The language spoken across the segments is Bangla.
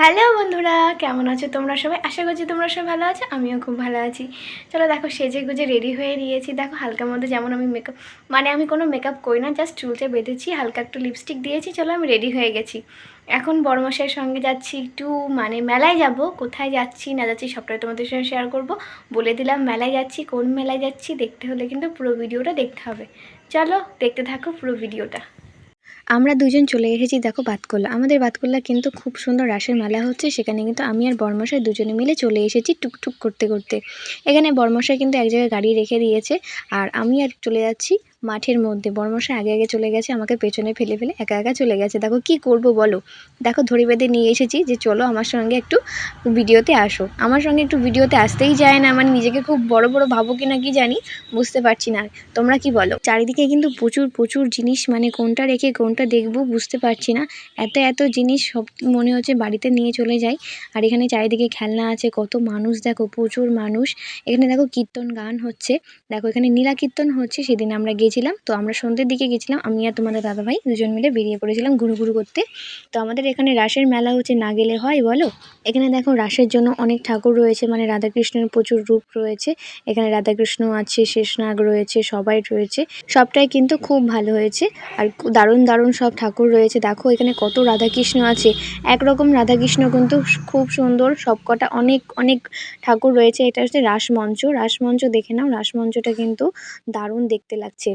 হ্যালো বন্ধুরা, কেমন আছো তোমরা সবাই? আশা করছি তোমরা সবাই ভালো আছো, আমিও খুব ভালো আছি। চলো দেখো, সেজে গুজে রেডি হয়ে নিয়েছি। দেখো, হালকার মধ্যে যেমন আমি মেকআপ মানে আমি কোনো মেকআপ করি না জাস্ট চুলতে বেঁধেছি, হালকা একটু লিপস্টিক দিয়েছি, চলো আমি রেডি হয়ে গেছি। এখন বড়মশাইয়ের সঙ্গে যাচ্ছি একটু মানে মেলায় যাব, কোথায় যাচ্ছি, না যাচ্ছি সবটাই তোমাদের সঙ্গে শেয়ার করব। বলে দিলাম মেলায় যাচ্ছি, কোন মেলায় যাচ্ছি, দেখতে হলে কিন্তু পুরো ভিডিওটা দেখতে হবে। চলো, দেখতে থাকো পুরো ভিডিওটা। আমরা দুজন চলে এসেছি, দেখো বাতকোল্লা আমাদের বাতকোল্লা কিন্তু খুব সুন্দর রাসের মেলা হচ্ছে, সেখানে কিন্তু আমি আর বর্মশাই দুজনে মিলে চলে এসেছি টুকটুক করতে করতে। এখানে বর্মশাই কিন্তু এক জায়গায় গাড়ি রেখে দিয়েছে, আর আমি আর চলে যাচ্ছি মাঠের মধ্যে। বর্মশাই আগে আগে চলে গেছে, আমাকে পেছনে ফেলে ফেলে একা একা চলে গেছে। দেখো কি করব বলো? দেখো ধরে বেঁধে নিয়ে এসেছি যে চলো আমার সঙ্গে একটু ভিডিওতে আসো। আমার সঙ্গে একটু ভিডিওতে আসতেই যায় না মানে নিজেকে খুব বড় বড় ভাবো কি না কি জানি বুঝতে পারছি না। তোমরা কি বলো? চারিদিকে কিন্তু প্রচুর প্রচুর জিনিস মানে কোনটা রেখে কোনটা দেখব বুঝতে পারছি না। এত এত জিনিস সব মনে হচ্ছে বাড়িতে নিয়ে চলে যাই। আর এখানে চারিদিকে খেলনা আছে, কত মানুষ দেখো, প্রচুর মানুষ। এখানে দেখো কীর্তন গান হচ্ছে। দেখো এখানে নীলা কীর্তন হচ্ছে, সেদিন আমরা গেছিলাম তো আমরা সন্ধ্যের দিকে গেছিলাম। আমি আর তোমাদের দাদাভাই দুজন মিলে বেরিয়ে পড়েছিলাম ঘুরু করতে। তো আমাদের এখানে রাসের মেলা হচ্ছে না গেলে হয়, বলো? এখানে দেখো রাসের জন্য অনেক ঠাকুর রয়েছে মানে রাধাকৃষ্ণের প্রচুর রূপ রয়েছে। এখানে রাধাকৃষ্ণ আছে, শেষনাগ রয়েছে, সবাই রয়েছে। সবটাই কিন্তু খুব ভালো হয়েছে। আর দারুণ দারুণ সব ঠাকুর রয়েছে। দেখো এখানে কত রাধাকৃষ্ণ আছে। একরকম রাধাকৃষ্ণ কিন্তু খুব সুন্দর। সবকটা অনেক অনেক ঠাকুর রয়েছে। এটা হচ্ছে রাসমঞ্চ। রাসমঞ্চ দেখে নাও। রাসমঞ্চটা কিন্তু দারুণ দেখতে লাগছে।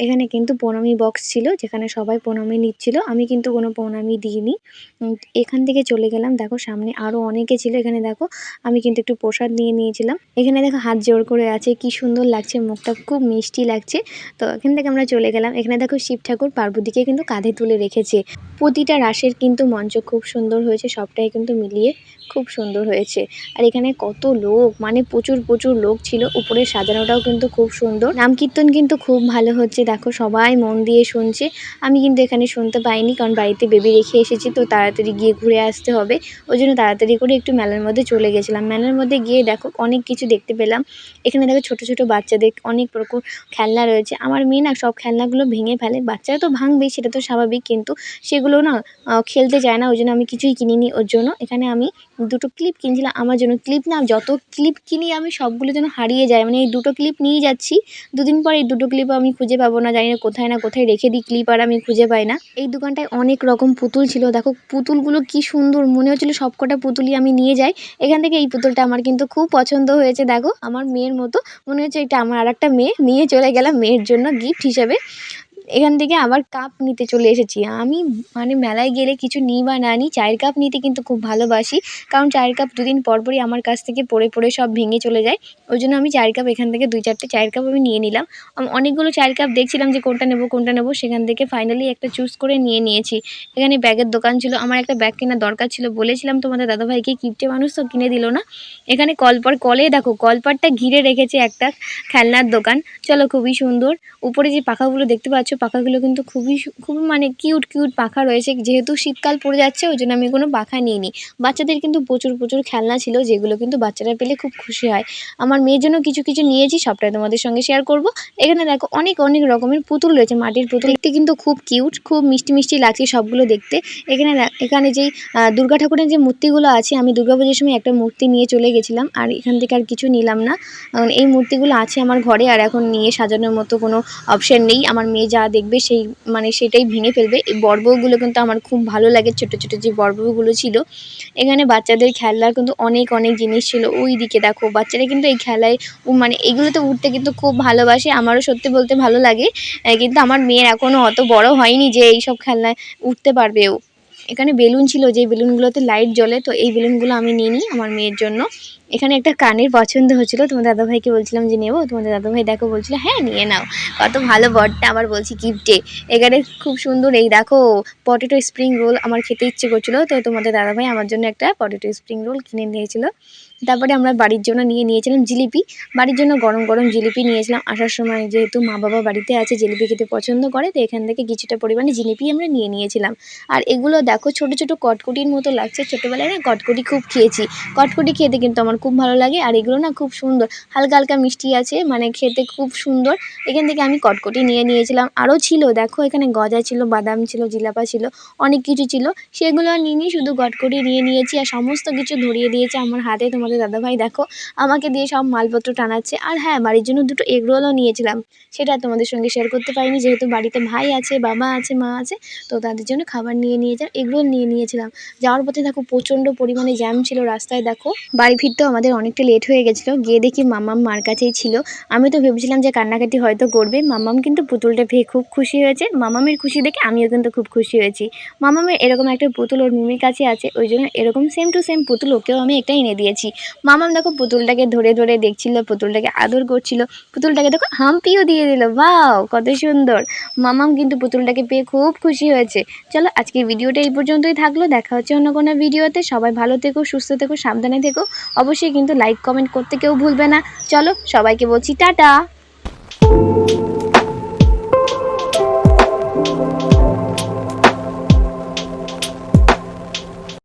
এখানে কিন্তু প্রণামী বক্স ছিল, যেখানে সবাই প্রণামী নিচ্ছিল। আমি কিন্তু কোনো প্রণামী দিইনি। এখান থেকে চলে গেলাম। দেখো, সামনে আরও অনেকে ছিল। এখানে দেখো, আমি কিন্তু একটু প্রসাদ নিয়ে নিয়েছিলাম। এখানে দেখো, হাত জোড় করে আছে। কি সুন্দর লাগছে, মুখটা খুব মিষ্টি লাগছে। তো এখান থেকে আমরা চলে গেলাম। এখানে দেখো, শিব ঠাকুর পার্বতীকে কিন্তু কাঁধে তুলে রেখেছে। প্রতিটা রাসের কিন্তু মঞ্চ খুব সুন্দর হয়েছে। সবটাই কিন্তু মিলিয়ে খুব সুন্দর হয়েছে। আর এখানে কত লোক মানে প্রচুর প্রচুর লোক ছিল। উপরে সাজানোটাও কিন্তু খুব সুন্দর। নাম কীর্তন কিন্তু খুব ভালো হচ্ছে। দেখো, সবাই মন দিয়ে শুনছে। আমি কিন্তু এখানে শুনতে পাইনি, কারণ বাড়িতে বেবি রেখে এসেছি, তো তাড়াতাড়ি গিয়ে ঘুরে আসতে হবে। ওই জন্য তাড়াতাড়ি করে একটু মেলার মধ্যে চলে গেছিলাম। মেলার মধ্যে গিয়ে দেখো, অনেক কিছু দেখতে পেলাম। এখানে দেখো, ছোট ছোট বাচ্চাদের অনেক রকম খেলনা রয়েছে। আমার মেয়ে না, সব খেলনাগুলো ভেঙে ফেলে। বাচ্চারা তো ভাঙবেই, সেটা তো স্বাভাবিক, কিন্তু সেগুলো না খেলতে চায় না। ওই জন্য আমি কিছুই কিনিনি। ওর জন্য এখানে আমি দুটো ক্লিপ কিনছিলাম। আমার জন্য ক্লিপ না, যত ক্লিপ কিনি আমি, সবগুলো যেন হারিয়ে যায়। মানে এই দুটো ক্লিপ নিয়ে যাচ্ছি। দুদিন পর এই দুটো ক্লিপ আমি খুঁজে পাবো না, জানি না কোথায় না কোথায় রেখে দিই ক্লিপ আর আমি খুঁজে পাই না। এই দোকানটায় অনেক রকম পুতুল ছিল, দেখো পুতুলগুলো কি সুন্দর, মনে হচ্ছিল সবকটা পুতুলই আমি নিয়ে যাই। এখান থেকে এই পুতুলটা আমার কিন্তু খুব পছন্দ হয়েছে, দেখো, আমার মেয়ের মতো। মনে হচ্ছে এটা আমার আর একটা মেয়ে, নিয়ে চলে গেলাম মেয়ের জন্য গিফট হিসেবে। এখান থেকে আবার কাপ নিতে চলে এসেছি। আমি মানে মেলায় গেলে কিছু নিই বা না নিই, চায়ের কাপ নিতে কিন্তু খুব ভালোবাসি। কারণ চায়ের কাপ দুদিন পর পরই আমার কাছ থেকে পড়ে পড়ে সব ভেঙে চলে যায়। ওই জন্য আমি চায়ের কাপ এখান থেকে দুই চারটে চায়ের কাপ আমি নিয়ে নিলাম। অনেকগুলো চায়ের কাপ দেখছিলাম যে কোনটা নেব কোনটা নেব, সেখান থেকে ফাইনালি একটা চুজ করে নিয়ে নিয়েছি। এখানে ব্যাগের দোকান ছিল, আমার একটা ব্যাগ কেনার দরকার ছিল। বলেছিলাম তোমাদের দাদাভাইকে কিপটে মানুষ তো কিনে দিল না? এখানে কলপার কলে দেখো কলপারটা ঘিরে রেখেছে একটা খেলনার দোকান। চলো খুবই সুন্দর। উপরে যে পাখাগুলো দেখতে পাচ্ছ পাখাগুলো কিন্তু খুবই খুবই মানে কিউট কিউট পাখা রয়েছে। যেহেতু শীতকাল পড়ে যাচ্ছে, ওই জন্য আমি কোনো পাখা নিইনি। বাচ্চাদের কিন্তু প্রচুর প্রচুর খেলনা ছিল, যেগুলো কিন্তু বাচ্চারা পেলে খুব খুশি হয়। আমার মেয়ের জন্য কিছু কিছু নিয়েছি, সবটাই তোমাদের সঙ্গে শেয়ার করব। এখানে দেখো অনেক অনেক রকমের পুতুল রয়েছে, মাটির পুতুল। দেখতে কিন্তু খুব কিউট খুব মিষ্টি মিষ্টি লাগছে সবগুলো দেখতে। এখানে এখানে যেই দুর্গা ঠাকুরের যে মূর্তিগুলো আছে, আমি দুর্গাপুজোর সময় একটা মূর্তি নিয়ে চলে গেছিলাম, আর এখান থেকে আর কিছু নিলাম না। এই মূর্তিগুলো আছে আমার ঘরে, আর এখন নিয়ে সাজানোর মতো কোনো অপশন নেই। আমার মেয়ে যা দেখবে সেই মানে সেটাই ভেঙে ফেলবে। এই বর্বগুলো কিন্তু আমার খুব ভালো লাগে, ছোট ছোট যে বর্বগুলো ছিল। এখানে বাচ্চাদের খেলনার কিন্তু অনেক অনেক জিনিস ছিল। ওই দিকে দেখো, বাচ্চারা কিন্তু এই খেলায় মানে এগুলোতে উঠতে কিন্তু খুব ভালোবাসে। আমারও সত্যি বলতে ভালো লাগে। কিন্তু আমার মেয়ের এখনও অত বড় হয়নি যে এইসব খেলনায় উঠতে পারবে ও। এখানে বেলুন ছিল যে বেলুনগুলোতে লাইট জ্বলে, তো এই বেলুনগুলো আমি নিয়ে নিই আমার মেয়ের জন্য। এখানে একটা কানের পছন্দ হচ্ছিল তোমার দাদাভাইকে বলছিলাম যে নেব তোমাদের দাদাভাই দেখো বলছিল হ্যাঁ নিয়ে নাও। কত ভালো বরটা, আবার বলছি গিফটে এখানে খুব সুন্দর, এই দেখো পটেটো স্প্রিং রোল আমার খেতে ইচ্ছে করছিল, তো তোমাদের দাদাভাই আমার জন্য একটা পটেটো স্প্রিং রোল কিনে নিয়েছিল। তারপরে আমরা বাড়ির জন্য নিয়ে নিয়েছিলাম জিলিপি। বাড়ির জন্য গরম গরম জিলিপি নিয়েছিলাম। আসার সময় যেহেতু মা বাবা বাড়িতে আছে, জিলিপি খেতে পছন্দ করে, তো এখান থেকে কিছুটা পরিমাণে জিলিপি আমরা নিয়ে নিয়েছিলাম। আর এগুলো দেখো, ছোট ছোট কটকটির মতো লাগছে। ছোটোবেলায় না কটকটি খুব খেয়েছি। কটকটি খেতে কিন্তু আমার খুব ভালো লাগে আর এগুলো না খুব সুন্দর। হালকা হালকা মিষ্টি আছে মানে খেতে খুব সুন্দর। এখান থেকে আমি কটকটি নিয়ে নিয়েছিলাম। আরও ছিল, দেখো এখানে গজা ছিল, বাদাম ছিল, জিলাপা ছিল, অনেক কিছু ছিল। সেগুলো নিয়ে নিয়ে শুধু কটকটি নিয়ে নিয়েছি আর সমস্ত কিছু ধরিয়ে দিয়েছে আমার হাতে। তোমাদের দাদাভাই দেখো, আমাকে দিয়ে সব মালপত্র টানাচ্ছে। আর হ্যাঁ বাড়ির জন্য দুটো এগরোলও নিয়েছিলাম। সেটা তোমাদের সঙ্গে শেয়ার করতে পারিনি, যেহেতু বাড়িতে ভাই আছে, বাবা আছে, মা আছে, তো তাদের জন্য খাবার নিয়ে নিয়েছিলাম এগরোল নিয়ে নিয়েছিলাম। যাওয়ার পথে দেখো প্রচণ্ড পরিমাণে জ্যাম ছিল রাস্তায়, দেখো। বাড়ি ফিরতেও আমাদের অনেকটা লেট হয়ে গেছিল। গিয়ে দেখি মামাম মার কাছেই ছিল। আমি তো ভেবেছিলাম যে কান্নাকাটি হয়তো করবে। মামাম কিন্তু পুতুলটা পেয়ে খুব খুশি হয়েছে। মামামের খুশি দেখে আমিও কিন্তু খুব খুশি হয়েছি। মামামের এরকম একটা পুতুল ওর মিমির কাছে আছে। ওই জন্য এরকম সেম টু সেম পুতুল ওকেও আমি একটা এনে দিয়েছি। মামাম দেখো পুতুলটাকে ধরে ধরে দেখছিল, পুতুলটাকে আদর করছিল। পুতুলটাকে দেখো হাম্পিও দিয়ে দিল। বাও কত সুন্দর। মামাম কিন্তু পুতুলটাকে পেয়ে খুব খুশি হয়েছে। চলো আজকের ভিডিওটা এই পর্যন্তই থাকল। দেখা হচ্ছে অন্য কোনো ভিডিওতে। সবাই ভালো থেকো, সুস্থ থেকো, সাবধানে থেকো। অবশ্যই কিন্তু লাইক কমেন্ট করতে কেউ ভুলবে না। চলো সবাইকে বলছি টাটা।